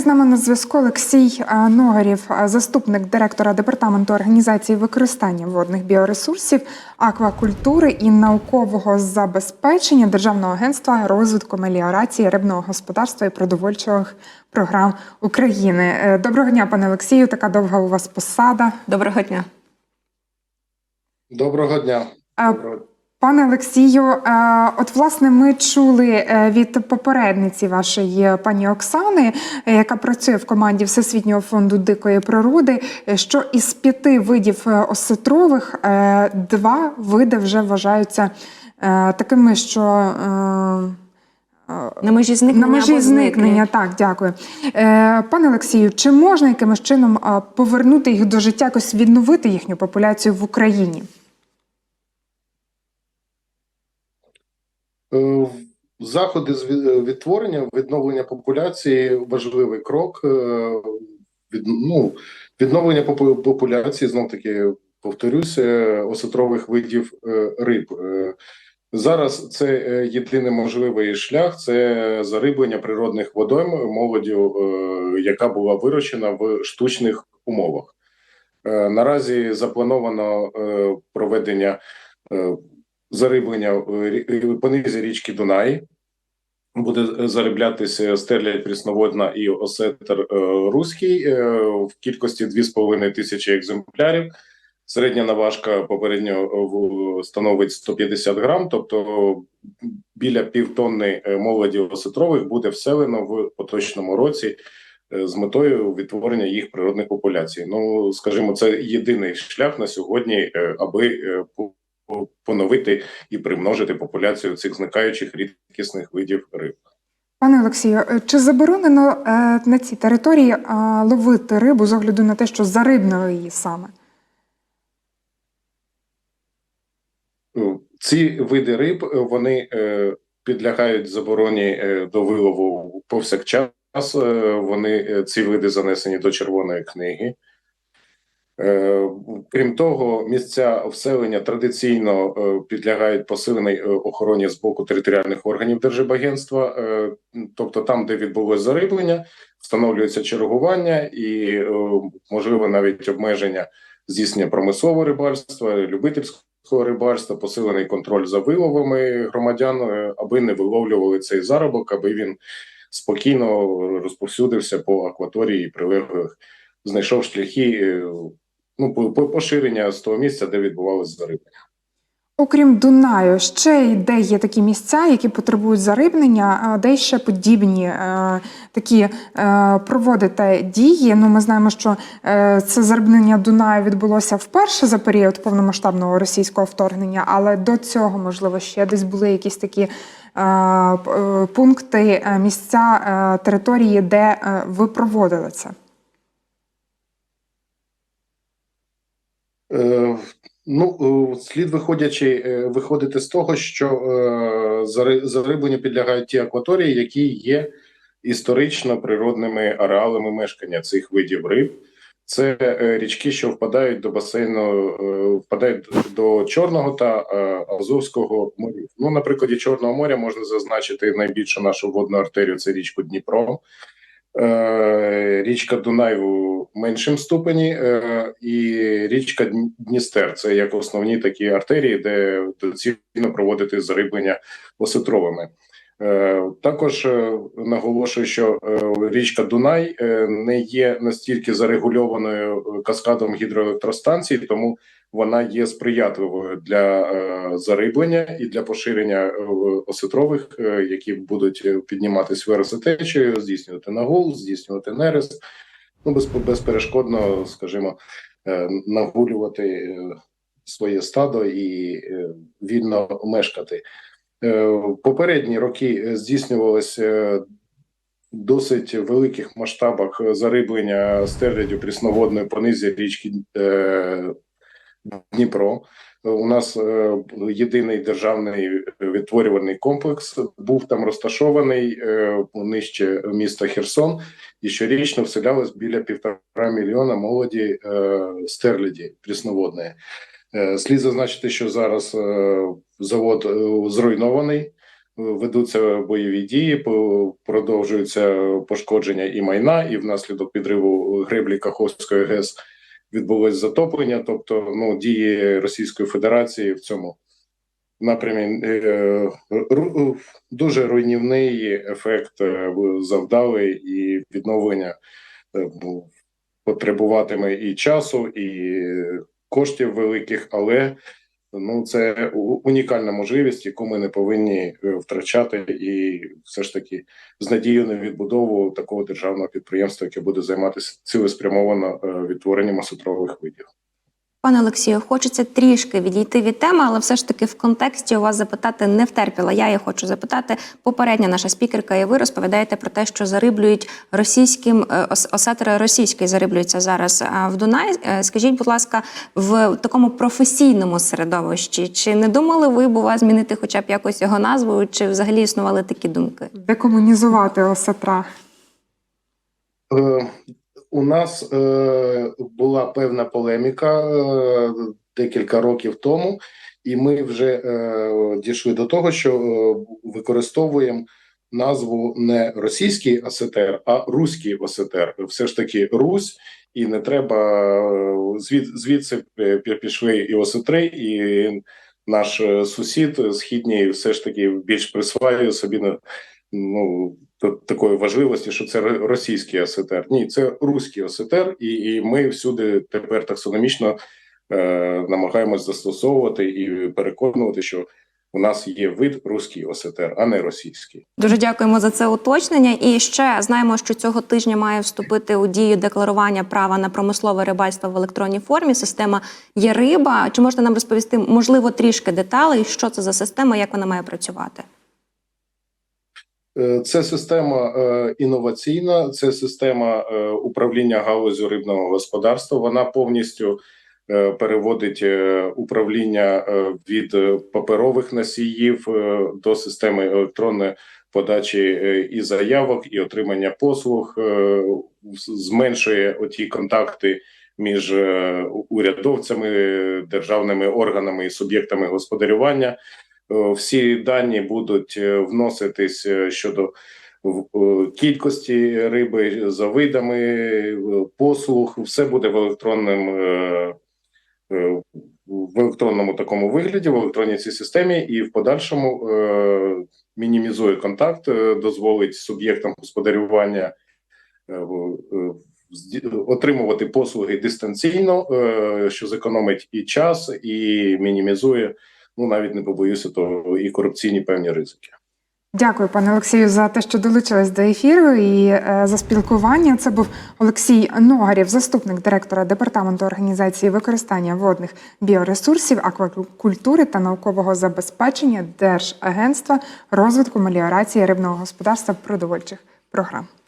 з нами на зв'язку Олексій е, Ногарів, е, заступник директора департаменту організації використання водних біоресурсів, аквакультури і наукового забезпечення Державного агентства розвитку меліорації рибного господарства і продовольчих програм України. Е, Доброго дня, пане Олексію. Така довга у вас посада. Доброго дня. Доброго дня. Доброго. Пане Олексію, е, от власне ми чули е, від попередниці вашої пані Оксани, е, яка працює в команді Всесвітнього фонду дикої природи, що із п'яти видів осетрових два види вже вважаються такими, що На межі зникнення. на межі зникнення, так, дякую. Пане Олексію, чи можна якимось чином повернути їх до життя, якось відновити їхню популяцію в Україні? Заходи з від- відтворення, відновлення популяції важливий крок. Е, Від, ну, відновлення популяції, знов таки повторюся, осетрових видів е, риб. Е, Зараз це е, єдиний можливий шлях це зариблення природних водойм молоддю, е, яка була вирощена в штучних умовах. Е, Наразі заплановано е, проведення е, зариблення в рі- по річки Дунай. Буде зариблятися стерлядь прісноводна і осетр е, руський е, в кількості 2,5 тисячі екземплярів. Середня наважка попередньо е, становить 150 грам, тобто біля півтонни е, молоді осетрових буде вселено в поточному році е, з метою відтворення їх природних популяцій. Ну, скажімо, це єдиний шлях на сьогодні, е, аби е, поновити і примножити популяцію цих зникаючих рідкісних видів риб. Пане Олексію, е, чи заборонено е, на цій території е, ловити рибу з огляду на те, що зарибнили її саме? Е, Ці види риб вони підлягають забороні до вилову повсякчас. Вони ці види занесені до червоної книги. Е, Крім того, місця вселення традиційно е, підлягають посиленій е, охороні з боку територіальних органів Держибагентства, е, тобто там, де відбулось зариблення, встановлюється чергування і можливо навіть обмеження здійснення промислового рибальства, любительського рибальства, посилений контроль за виловами громадян, аби не виловлювали цей заробок, аби він спокійно розповсюдився по акваторії прилеглих, знайшов шляхи ну, по- по- поширення з того місця, де відбувалося зариблення. Окрім Дунаю, ще й де є такі місця, які потребують зарибнення, де ще подібні е, такі е, проводите дії. Ну, ми знаємо, що е, це зарибнення Дунаю відбулося вперше за період повномасштабного російського вторгнення, але до цього, можливо, ще десь були якісь такі е, е, пункти, е, місця е, території, де е, ви проводили це. Ну, е, слід виходячи, е, виходити з того, що е, зари- зарибленню підлягають ті акваторії, які є історично природними ареалами мешкання цих видів риб. Це е, річки, що впадають до басейну, е, впадають до Чорного та е, Азовського морів. Ну, на прикладі Чорного моря можна зазначити найбільшу нашу водну артерію це річку Дніпро. Е, Річка Дунай у меншим ступені, е, і річка Дністер це як основні такі артерії, де доцільно проводити зариблення осетровими. Е, Також наголошую, що річка Дунай не є настільки зарегульованою каскадом гідроелектростанцій, тому вона є сприятливою для е, зариблення і для поширення е, осетрових, е, які будуть підніматись вверх за здійснювати нагул, здійснювати нерест, ну без, безперешкодно, скажімо, нагулювати своє стадо і вільно мешкати. В Попередні роки здійснювалося досить великих масштабах зариблення стерлядю прісноводної по низі річки Дніпро. У нас е, єдиний державний відтворювальний комплекс був там розташований е, нижче міста Херсон, і щорічно вселялось біля півтора мільйона молоді е, стерляді прісноводної. Слід зазначити, що зараз завод зруйнований. ведуться бойові дії, продовжуються пошкодження і майна, і внаслідок підриву греблі Каховської ГЕС відбулось затоплення. Тобто, ну дії Російської Федерації в цьому напрямі е, дуже руйнівний ефект е, завдали, і відновлення е, потребуватиме і часу, і коштів великих, але ну це унікальна можливість, яку ми не повинні е, втрачати, і все ж таки з надією на відбудову такого державного підприємства, яке буде займатися цілеспрямовано е, відтворенням осетрових видів. Пане Олексію, хочеться трішки відійти від теми, але все ж таки в контексті у вас запитати не втерпіла. Я її хочу запитати. Попередня наша спікерка, і ви розповідаєте про те, що зариблюють російським е, осетри російський зариблюються зараз в Дунай. Е, Скажіть, будь ласка, в такому професійному середовищі, чи не думали ви, бува, змінити хоча б якось його назву, чи взагалі існували такі думки? Декомунізувати осетра. Е, У нас е, була певна полеміка е, декілька років тому, і ми вже е, дійшли до того, що е, використовуємо назву не російський осетер, а руський осетер. Все ж таки Русь, і не треба е, звід, звідси пішли і осетри, і наш е, сусід східній все ж таки більш присваює собі ну такої важливості, що це російський осетер. Ні, це руський осетер, і, і ми всюди тепер таксономічно е, намагаємось застосовувати і переконувати, що у нас є вид руський осетер, а не російський. Дуже дякуємо за це уточнення. І ще знаємо, що цього тижня має вступити у дію декларування права на промислове рибальство в електронній формі. Система є риба. Чи можете нам розповісти, можливо, трішки деталей, що це за система, як вона має працювати? Е, Це система е, інноваційна, це система е, управління галузю рибного господарства. Вона повністю переводить управління від паперових носіїв до системи електронної подачі і заявок, і отримання послуг, зменшує оті контакти між урядовцями, державними органами і суб'єктами господарювання. Е, Всі дані будуть е, вноситись е, щодо кількості риби за видами послуг. Все буде в електронним в електронному такому вигляді, в електронній цій системі, і в подальшому мінімізує контакт, дозволить суб'єктам господарювання отримувати послуги дистанційно, що зекономить і час, і мінімізує. Ну навіть не побоюся того і корупційні певні ризики. Дякую, пане Олексію, за те, що долучились до ефіру і е, за спілкування. Це був Олексій Ногарєв, заступник директора департаменту організації використання водних біоресурсів, аквакультури та наукового забезпечення Держагентства розвитку меліорації рибного господарства продовольчих програм.